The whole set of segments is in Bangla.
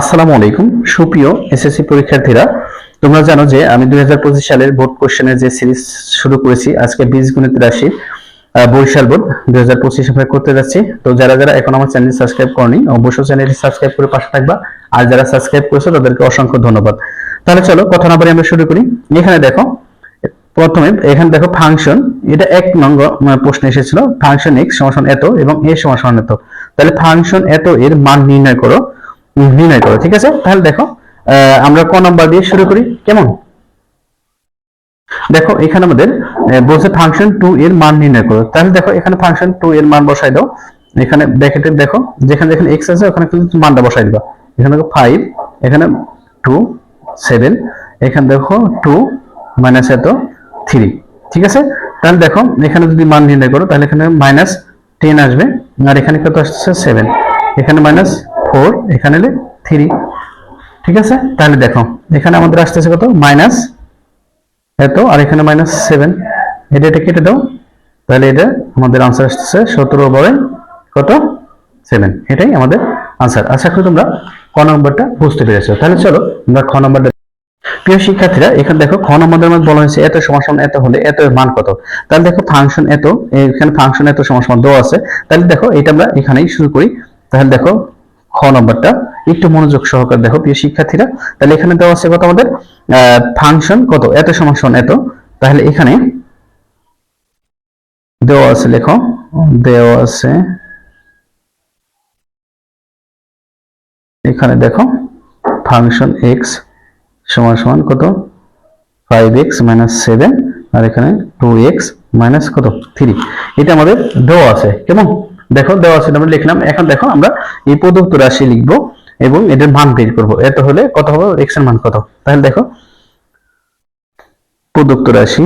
আসসালামু আলাইকুম সুপ্রিয় এসএসসি পরীক্ষার্থীরা। তোমরা জানো যে আমি দুই হাজার পঁচিশ সালের বোর্ড কোশ্চেনের যে সিরিজ শুরু করেছি আজকে বীজ গণিত রাশি আহ, বরিশাল বোর্ড দুই হাজার পঁচিশ আমরা করতে যাচ্ছি। তো যারা যারা এখন আমার চ্যানেল সাবস্ক্রাইব করনি অবশ্যই চ্যানেলটি সাবস্ক্রাইব করে পাশে থাকবা। আর যারা সাবস্ক্রাইব করেছ তাদেরকে অসংখ্য ধন্যবাদ। তাহলে চলো কথা না বলে আমরা শুরু করি। এখানে দেখো প্রথমে এখানে দেখো ফাংশন এটা এক নম্বর প্রশ্ন এসেছিল। ফাংশন এক্স সমান এত এবং এ সমান এত। তাহলে ফাংশন এত এর মান নির্ণয় করো। নির্ণয় করো, ঠিক আছে? তাহলে দেখো আমরা ক নাম্বার দিয়ে শুরু করি। কেমন? দেখো, এখানে আমাদের বলছে ফাংশন টু এর মান নির্ণয় করো। তাহলে দেখো, এখানে ফাংশন টু এর মান বসাই দাও। এখানে ব্র্যাকেটে দেখো, যেখানে যেখানে এক্স আছে, ওখানে কিন্তু মানটা বসাই দিবা। এখানে দেখো ফাইভ এখানে টু সেভেন এখানে দেখো টু মাইনাস এত থ্রি ঠিক আছে? তাহলে দেখো, এখানে যদি মান নির্ণয় করো, তাহলে এখানে মাইনাস টেন আসবে, আর এখানে কত আসছে? সেভেন এখানে মাইনাস ফোর এখানে থ্রি ঠিক আছে? তাহলে দেখো, এখানে আমাদের আসতেছে কত? মাইনাস এত আর এখানে মাইনাস সেভেন এটা এটা কেটে দাও। তাহলে এটা আমাদের আনসার আসতেছে সতেরো বারে কত? সেভেন এটাই আমাদের আনসার আশা করি তোমরা ক নম্বরটা বুঝতে পেরেছ। তাহলে চলো, আমরা খ নম্বরটা প্রিয় শিক্ষার্থীরা, এখানে দেখো, খ নম্বরের মধ্যে বলা হয়েছে এত সমান সমান এত হলে এত মান কত? তাহলে দেখো ফাংশন এত, এখানে ফাংশন এত সমান সমান দেওয়া আছে। তাহলে দেখো, এটা আমরা এখানেই শুরু করি। তাহলে দেখো খ নম্বরটা, একটু মনোযোগ সহকারে দেখো, প্রিয় শিক্ষার্থীরা। তাহলে এখানে দেওয়া আছে কত আমাদের? ফাংশন কত? এত সমান এত। তাহলে এখানে দেওয়া আছে, লেখো, দেওয়া আছে। এখানে দেখো ফাংশন এক্স সমান সমান কত? ফাইভ এক্স মাইনাস সেভেন আর এখানে টু এক্স মাইনাস কত? থ্রি এটা আমাদের দেওয়া আছে। কেমন? দেখো, দেওয়া আছে, আমরা লিখলাম। এখন দেখো, আমরা এই প্রদত্ত রাশি লিখব এবং এটার মান বের করব। এত হলে কত হবে? এক্সের মান কত? তাহলে দেখো, প্রদত্ত রাশি।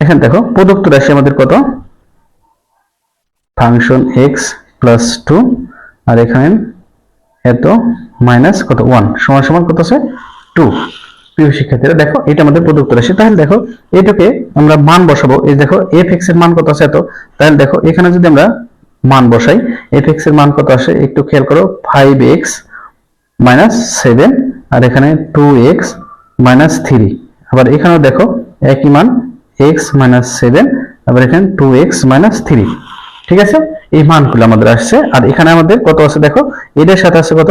এখানে দেখো, প্রদত্ত রাশি আমাদের কত? ফাংশন এক্স প্লাস টু আর এখানে এত মাইনাস কত? ওয়ান সমান সমান কত আছে? টু প্রিয় শিক্ষার্থীরা, দেখো, এটা আমাদের প্রদত্ত রাশি। তাহলে দেখো, এটাকে আমরা মান বসাবো। এই দেখো এফ এক্সের মান কত আছে এত? তাহলে দেখো, এখানে যদি আমরা মান বসাই এফ এক্সের মান কত আসে? একটু খেয়াল করো ফাইভ এক্স মাইনাস সেভেন আর এখানে টু এক্স মাইনাস থ্রি আবার এখানেও দেখো, একই মান এক্স মাইনাস সেভেন আবার এখানে টু এক্স মাইনাস থ্রি ঠিক আছে? এই মানগুলো আমাদের আসছে। আর এখানে আমাদের কত আছে দেখো? এটার সাথে আছে কত?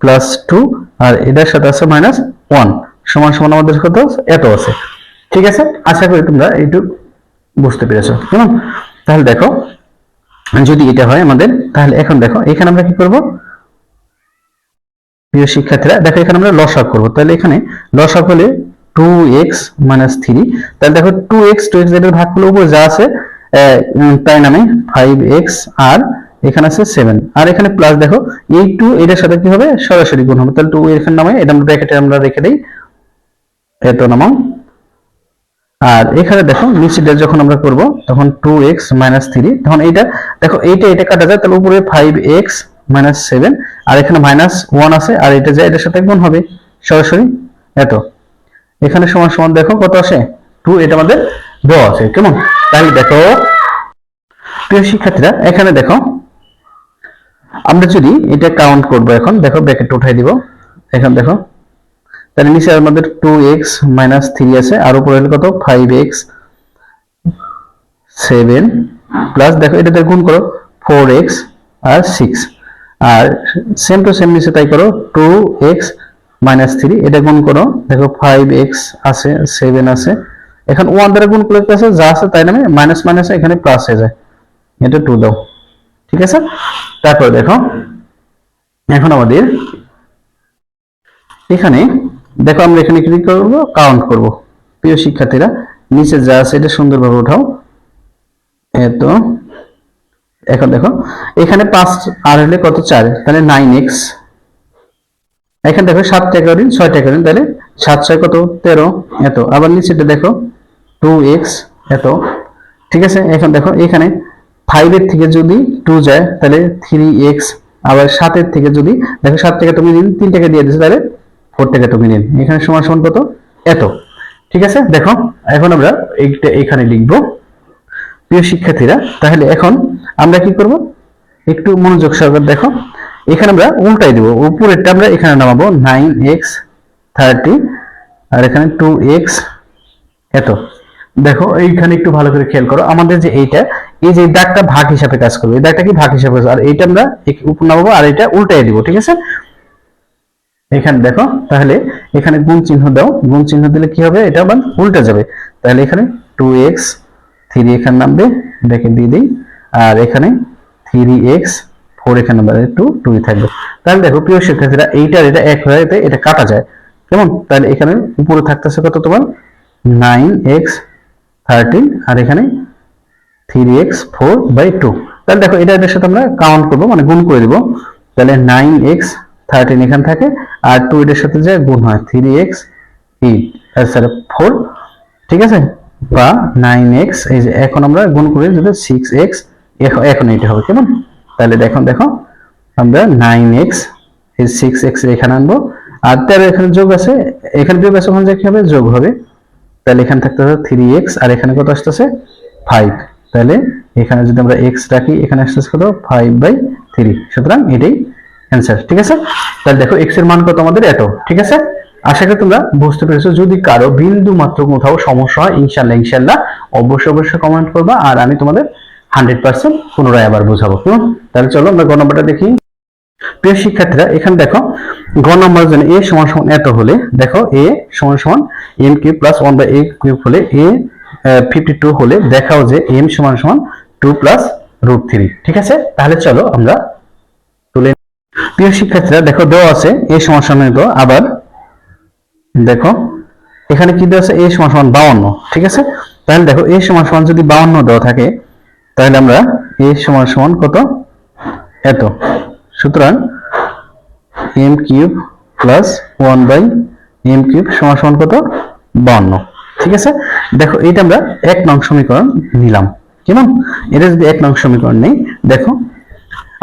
প্লাস টু আর এটার সাথে আছে মাইনাস ওয়ান সমান সমান আমাদের কত এত আছে। ঠিক আছে? আশা করি তোমরা একটু বুঝতে পেরেছ। কেমন? তাহলে দেখো, যদি এটা হয় আমাদের, তাহলে এখন দেখো, এখানে আমরা কি করব? প্রিয় শিক্ষার্থীরা, দেখো এখানে আমরা লসাগ করব। তাহলে এখানে লসাগ হলে টু এক্স মাইনাস থ্রি তাহলে দেখো টু এক্স টু এক্সের ভাগ করলে উপরে যা আছে তাই নামে ফাইভ এক্স আর এখানে আছে সেভেন আর এখানে প্লাস দেখো, এই টু এটার সাথে কি হবে? সরাসরি গুণ হবে। তাহলে টু এখানে নামে, এটা আমরা ব্র্যাকেটে আমরা রেখে দিই। এত নামাও আর এখানে দেখো নিচেটা যখন আমরা করব, তখন টু এক্স মাইনাস থ্রি তখন এইটা, দেখো, এইটা এটা কাটা যায়, তাহলে উপরে ফাইভ এক্স মাইনাস সেভেন আর এখানে মাইনাস ওয়ান আছে, আর এটা যায়, এটার সাথে গুণ হবে, সরাসরি, এত। এখানে সমান সমান দেখো, কত আসে? টু এটা আমাদের দেওয়া আছে, কেমন? তাহলে দেখো, প্রিয় শিক্ষার্থীরা, এখানে দেখো, আমরা যদি এটা কাউন্ট করব এখন, দেখো ব্র্যাকেট উঠাই দিব। এখন দেখো তাহলে নিচে আমাদের টু এক্স মাইনাস থ্রি আছে, আর উপরে হলো কত? ফাইভ এক্স সেভেন প্লাস দেখো এটাতে গুণ করো ফোর এক্স আর সিক্স আর সেম টু সেম নিচে তাই করো টু এক্স মাইনাস থ্রি এটা গুণ করো, দেখো ফাইভ এক্স আছে সেভেন আছে। এখন ওয়ান দ্বারা গুণ করলে আছে? যা আছে তাই নামে মাইনাস মাইনাস এখানে প্লাস হয়ে যায়। এটা টু দাও। ঠিক আছে? তারপর দেখো, এখন আমাদের এখানে দেখো, আমরা এখানে কি করব? কাউন্ট করব। প্রিয় শিক্ষার্থীরা, নিচে যা আছে এটা সুন্দরভাবে উঠাও। এত এখন দেখো, এখানে পাঁচ আর হলে কত? চার। তাহলে নাইন এক্স এখানে দেখো, সাত টাকা দিন, ছয় টাকা দিন, তাহলে সাত, ছয় কত? তেরো। এত আবার নিচেটা দেখো টু এক্স এত ঠিক আছে? এখন দেখো, এখানে ফাইভের থেকে যদি টু যায়, তাহলে থ্রি এক্স আবার সাতের থেকে যদি, দেখো, সাত টাকা তুমি তিন টাকা দিয়ে দিচ্ছে তাহলে টাকা তুমি নিন এখানে সমান সমান কত? এত। ঠিক আছে? দেখো, এখন আমরা এইটা এখানে লিখব। প্রিয় শিক্ষার্থীরা, তাহলে এখন আমরা কি করব? একটু মনোযোগ সহকারে দেখো। এখানে আমরা উল্টাই দেবো। উপরেরটা আমরা এখানে নামাবো। নাইন এক্স থার্টি আর এখানে টু এক্স এত। দেখো, এইখানে একটু ভালো করে খেয়াল করো। আমাদের যে এইটা, এই যে দাগটা ভাগ হিসাবে কাজ করবে। এই দাগটা কি ভাগ হিসাবে আর এইটা আমরা উপর নামাবো আর এটা উল্টাই দিব। ঠিক আছে? এখানে দেখো, তাহলে এখানে গুণ চিহ্ন দাও। গুণ চিহ্ন দিলে কি হবে? এটা আবার উল্টে যাবে। তাহলে এখানে টু এক্স থ্রি এখানে নামবে, এটাকে দিয়ে দিই। আর এখানে থ্রি এক্স ফোর এখানে নামবে টু টুই থাকবে। তাহলে দেখো, প্রিয় শিক্ষার্থীরা, এইটার এটা এক হয়ে এটা কাটা যায়। কেমন? তাহলে এখানে উপরে থাকতেছে কত তোমার? নাইন এক্স থার্টিন আর এখানে three x four by two তাহলে দেখো, এটা এটার সাথে আমরা কাউন্ট করব মানে গুণ করে দিব। তাহলে নাইন এক্স থার্টিন এখানে থাকে, আর টু এটার সাথে যে গুণ হয় three x eight sir four ঠিক আছে? বা নাইন এক্স এই যে এখন আমরা গুণ করি যদি সিক্স এক্স এখন এটা হবে, কেমন? তাহলে দেখো দেখো, আমরা নাইন এক্স এই সিক্স এক্স এখানে আনব, আর তেরো এখানে যোগ আছে, এখানে বিয়োগ আছে ওখানে কি হবে? যোগ হবে। তাহলে এখানে থাকতে হবে থ্রি এক্স আর এখানে কত আসতেছে? ফাইভ তাহলে এখানে যদি আমরা এক্স রাখি, এখানে আসতেছে কত? ফাইভ বাই থ্রি সুতরাং এটাই অ্যান্সার ঠিক আছে? তাহলে দেখো এক্সের মান কত আমাদের? এত, ঠিক আছে? আশা করি তোমরা বুঝতে পেরেছ। যদি কারও বিন্দু মাত্র কোথাও সমস্যা হয় ইনশাল্লাহ ইনশাল্লাহ অবশ্যই অবশ্যই কমেন্ট করবা আর আমি তোমাদের হান্ড্রেড পার্সেন্ট পুনরায় আবার বোঝাবো। কেমন তাহলে চলো আমরা গ নম্বরটা দেখি। প্রিয় শিক্ষার্থীরা, এখানে দেখো, গ নম্বর জন্য এ সমান সমান এত হলে, দেখো এ সমান সমান m cube plus one by a cube হলে এ ফিফটি টু হলে দেখাও যে এম সমান সমান টু প্লাস রুট থ্রি ঠিক আছে? তাহলে চলো আমরা। প্রিয় শিক্ষার্থীরা, দেখো দেওয়া আছে এ সমান তো আবার দেখো, এখানে কি দেওয়া আছে? এ সমান বাউন্ন, ঠিক আছে? তাহলে দেখো, এ সমান যদি বাউন্ন দেওয়া থাকে, তাহলে আমরা এ সমান কত? এত। সুতরাং m cube plus one by m cube সমান কত? বাউন্ন, ঠিক আছে? দেখো এটা আমরা এক নং সমীকরণ নিলাম। কেমন? এটা যদি এক নং সমীকরণ নেই, দেখো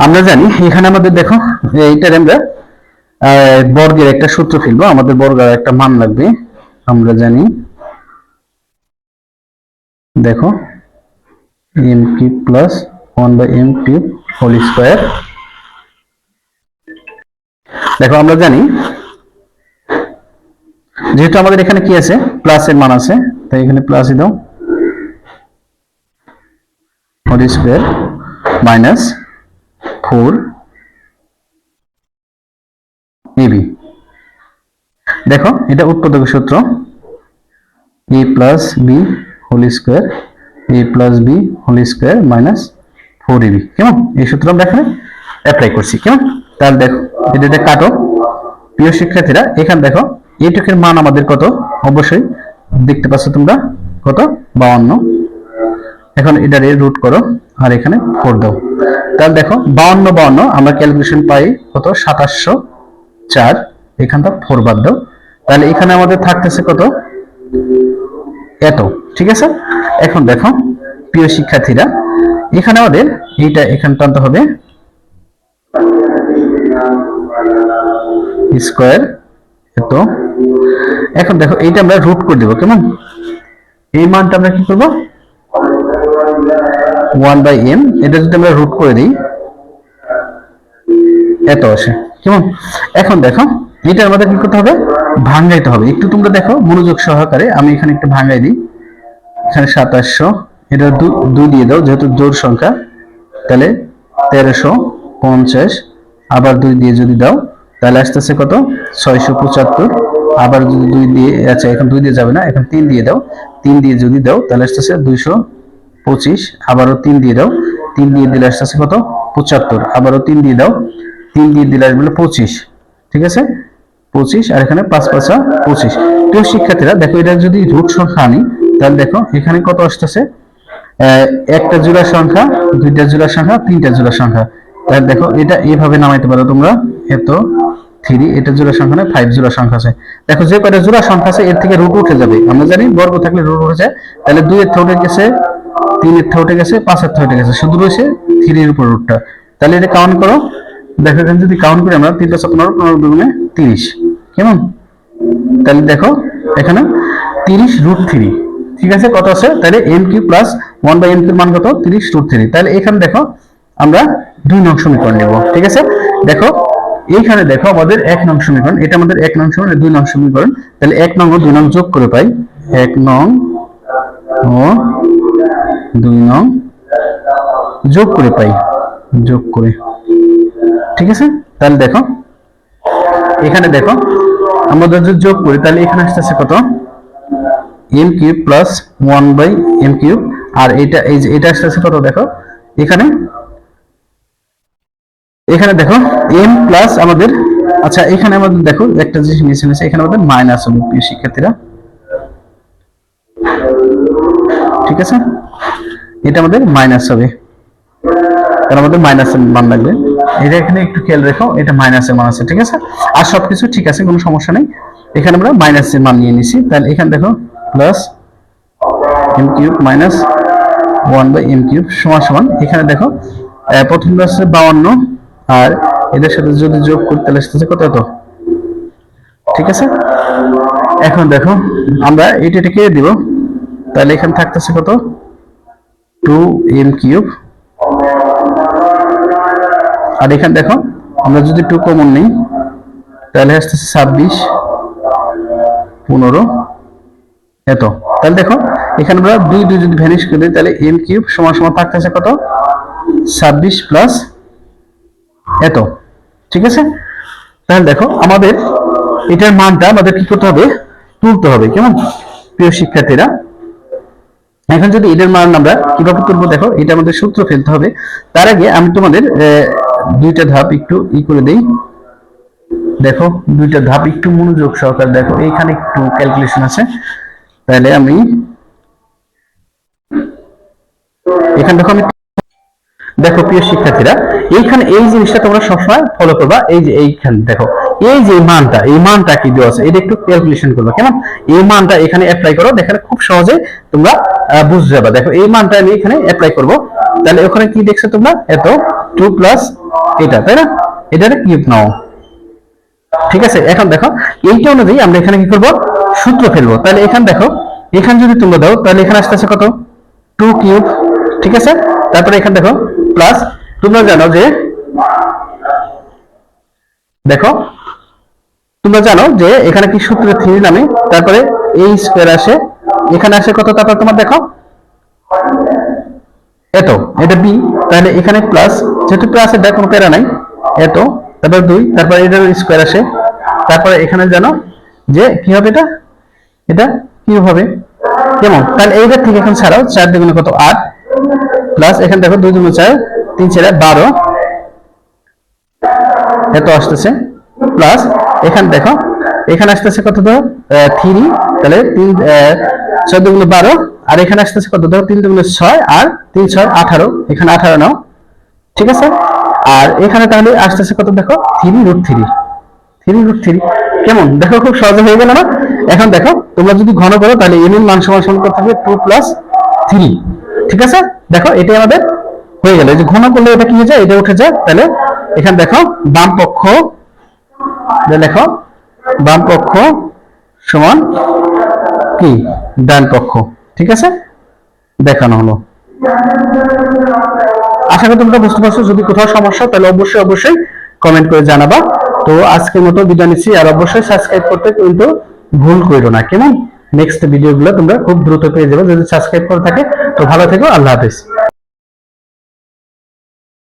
আমরা জানি, এখানে আমাদের দেখো এইটার আমরা বর্গের একটা সূত্র ফেলব, আমাদের বর্গের একটা মান লাগবে, আমরা জানি, দেখো m cube plus one by m cube whole square দেখো, আমরা জানি, যেহেতু আমাদের এখানে কি আছে প্লাস এর মান আছে, তাই এখানে প্লাসই দাও। Whole square minus four ab দেখো, এটা উৎপাদক সূত্র। A plus b whole square a plus whole square minus four কেমন? এই সূত্র আমরা অ্যাপ্লাই করছি, কেমন? তাহলে দেখো এটা কাটো। প্রিয় শিক্ষার্থীরা, এখানে দেখো, এইটুকের মান আমাদের কত? অবশ্যই দেখতে পাচ্ছ তোমরা কত? বাউন্ন এখন এটার রুট করো, আর এখানে ফোর দাও। তাহলে দেখো, বাউন্ন বাউন্ন, আমরা ক্যালকুলেশন পাই কত? সাতাশশো চার, এখানটা ফোর বাদ দাও। তাহলে এখানে আমাদের থাকতেছে কত? এত, ঠিক আছে? এখন দেখো, প্রিয় শিক্ষার্থীরা, এখানে আমাদের এইটা এখানে টানতে হবে। স্কোয়ার এত। এখন দেখো, এইটা আমরা রুট করে দেবো, কেমন? এই মানটা আমরা কি করব? ওয়ান বাই এম এটা যদি আমরা রুট করে দিই, এত আসে। কেমন? এখন দেখো, এটা আমাদের কি করতে হবে? ভাঙ্গাইতে হবে। একটু তোমরা দেখো, মনোযোগ সহকারে, আমি এখানে একটু ভাঙ্গাই দিই। এখানে সাতাশশো, এটা দুই দিয়ে দাও, যেহেতু জোর সংখ্যা, তাহলে তেরোশো পঞ্চাশ, আবার দুই দিয়ে যদি দাও, তাহলে আসতেছে কত? ছয়শো পঁচাত্তর, আবার যদি দুই দিয়ে আচ্ছা এখন দুই দিয়ে যাবে না, এখন তিন দিয়ে দাও। তিন দিয়ে যদি দাও, তাহলে আসতেছে দুইশো পঁচিশ, আবারও তিন দিয়ে দাও। তিন দিয়ে দিলে আসতেছে কত? পঁচাত্তর। আবারও তিন দিয়ে দাও। তিন দিয়ে দিলে আসবে পঁচিশ। ঠিক আছে? পঁচিশ আর এখানে পাঁচ পাঁচা পঁচিশ। প্রিয় শিক্ষার্থীরা, দেখো এটা যদি রুট সংখ্যা আনি, তাহলে দেখো এখানে কত আসতেছে? একটা জোড়া সংখ্যা, দুইটা জোড়া সংখ্যা, তিনটা জোড়া সংখ্যা। তাহলে দেখো এটা এইভাবে নামাইতে পারো তোমরা। এত থ্রি এটা জোড়া সংখ্যা নয় ফাইভ জোড়া সংখ্যা আছে। দেখো যে কয়টা জোড়া সংখ্যা আছে, এর থেকে রুট উঠে যাবে। আমরা জানি বর্গ থাকলে রুট উঠে যায়। তাহলে দুই এর উঠে গেছে তিন এর উঠে গেছে, পাঁচ এর উঠে গেছে। শুধু রয়েছে থ্রির উপর রুটটা তাহলে এটা কাউন্ট করো। দেখো এখানে যদি কাউন্ট করি আমরা, তিনটা পনেরো পনেরো দুগুণে তিরিশ। কেমন? তাহলে দেখো, এখানে তিরিশ রুট থ্রি ঠিক আছে? কত আছে? তাহলে m cube plus one by m কিউর মান কত? তিরিশ রুট থ্রি তাহলে এখানে দেখো, আমরা দুই নং সমীকরণ নিব। ঠিক আছে? দেখো, এইখানে দেখো আমাদের এক নং সমীকরণ। এটা আমাদের এক নং সমীকরণ, দুই নং সমীকরণ। তাহলে এক নং ও দুই নং যোগ করে পাই। এক নং ও দুই নং। যোগ করে পাই। যোগ করে। ঠিক আছে? তাহলে দেখো। এখানে দেখো। আমরা যদি যোগ করি, তাহলে এখানে আসতেছে কত? M cube plus one by m cube. আর এটা এই যে এটা আসতেছে কত দেখো? এখানে। এখানে দেখো এম প্লাস আমাদের আচ্ছা এখানে আমাদের দেখো, একটা জিনিস মিস হয়েছে এখানে আমাদের মাইনাস হবে, প্রিয় শিক্ষার্থীরা। ঠিক আছে? এটা আমাদের মাইনাস হবে। কারণ আমাদের মাইনাসের মান লাগবে। এটা এখানে একটু খেয়াল রেখো এটা মাইনাসের মান আছে ঠিক আছে? আর সবকিছু ঠিক আছে কোনো সমস্যা নেই। এখানে আমরা মাইনাসের মান নিয়ে নিছি। তাহলে এখানে দেখো plus m cube minus one by m cube সমান সমান। এখানে দেখো আহ, প্রথমটা হচ্ছে বাউন্ন আর এদের সাথে যদি যোগ করি তাহলে আসতেছে কত এত? ঠিক আছে? এখন দেখো আমরা এটা এটাকে দিব। তাহলে এখানে থাকতেছে কত? টু এম কিউব আর এখানে দেখো, আমরা যদি টু কমন নিই, তাহলে আসতেছে ছাব্বিশ, পনেরো। এত। তাহলে দেখো, এখানে আমরা দুই দুই যদি ভ্যানিশ করে দিই, তাহলে এম কিউব সমান সমান থাকতেছে কত? ছাব্বিশ প্লাস এত। ঠিক আছে? তাহলে দেখো, আমাদের এটার মানটা আমাদের কি করতে হবে? তুলতে হবে। কেমন? প্রিয় শিক্ষার্থীরা এখন যদি এটার মান আমরা কীভাবে তুলবো দেখো, এটা আমাদের সূত্র ফেলতে হবে। তার আগে আমি তোমাদের দুইটা ধাপ একটু ই করে দেই। দেখো, দুইটা ধাপ একটু মনোযোগ সহকারে দেখো এইখানে একটু ক্যালকুলেশন আছে। তাহলে আমি এখানে দেখো আমি দেখো প্রিয় শিক্ষার্থীরা, এইখানে এই জিনিসটা তোমরা সবসময় ফলো করবা। এই যে এইখানে, দেখো এই যে মানটা, এই মানটা কি দেওয়া আছে? এটা একটু ক্যালকুলেশন করবা। কেমন? এই মানটা এখানে অ্যাপ্লাই করো, দেখো খুব সহজে তোমরা বুঝে যাবে। দেখো, এই মানটা আমি এখানে অ্যাপ্লাই করব। তাহলে ওখানে কি দেখছ তোমরা? এত টু প্লাস এটা, তাই না? এটার কিউব নাও। ঠিক আছে, এখন দেখো, এইটা অনুযায়ী আমরা এখানে কি করব? সূত্র ফেলব। তাহলে এখানে দেখো, এখানে যদি তোমরা দাও, তাহলে এখানে আসতেছে কত? টু কিউব ঠিক আছে? তারপরে এখানে দেখো প্লাস তোমরা জানো যে, দেখো তোমরা জানো যে এখানে কি সূত্র থ্রি নামে, তারপরে এই স্কোয়ার আসে, এখানে আসে কত, তারপর তোমার দেখো, এত, এটা বি তাহলে এখানে প্লাস যেহেতু প্লাস এটা কোনো প্যারা নাই, এত, তারপর দুই, তারপর এটার স্কোয়ার আসে, তারপরে এখানে জানো যে কি হবে এটা? এটা কি হবে? কেমন? তাহলে এইটা থেকে এখন ছাড়াও চার দুগুণে কত? আট প্লাস এখানে দেখো দুই দুগুণে চার, তিন ছেড়ে বারো, এত আসতেছে প্লাস এখানে দেখো, এখানে আসতেছে কত ধরো? থ্রি, তাহলে তিন ছয় দুগুণে বারো, আর এখানে আসতেছে কত ধরো? তিন দুগুণে ছয় আর তিন ছয় আঠারো, এখানে আঠারো নাও, ঠিক আছে? আর এখানে তাহলে আসতেছে কত দেখো? Three root three three root three, কেমন? দেখো, খুব সহজে হয়ে গেল না? এখন দেখো, তোমরা যদি ঘন করো, তাহলে এম এর মান সমান সমান করতে হবে টু প্লাস থ্রি ঠিক আছে? দেখো, এটাই আমাদের হয়ে গেল। যে ঘন করলে এটা কি হয়ে যায়? এটা উঠে যায়। তাহলে এখানে দেখো বাম পক্ষ লেখো, বাম পক্ষ সমান কি? ডান পক্ষ। ঠিক আছে? দেখানো হলো। আশা করি তোমরা বুঝতে পারছ, যদি কোথাও সমস্যা তাহলে অবশ্যই অবশ্যই কমেন্ট করে জানাবা। তো আজকের মতো বিদায় নিচ্ছি, আর অবশ্যই সাবস্ক্রাইব করতে কিন্তু ভুল করো না। কেমন? নেক্সট ভিডিওগুলো তোমরা খুব দ্রুত পেয়ে যাবে। যদি সাবস্ক্রাইব করে থাকে, তো ভালো থেকো, আল্লাহ হাফেজ।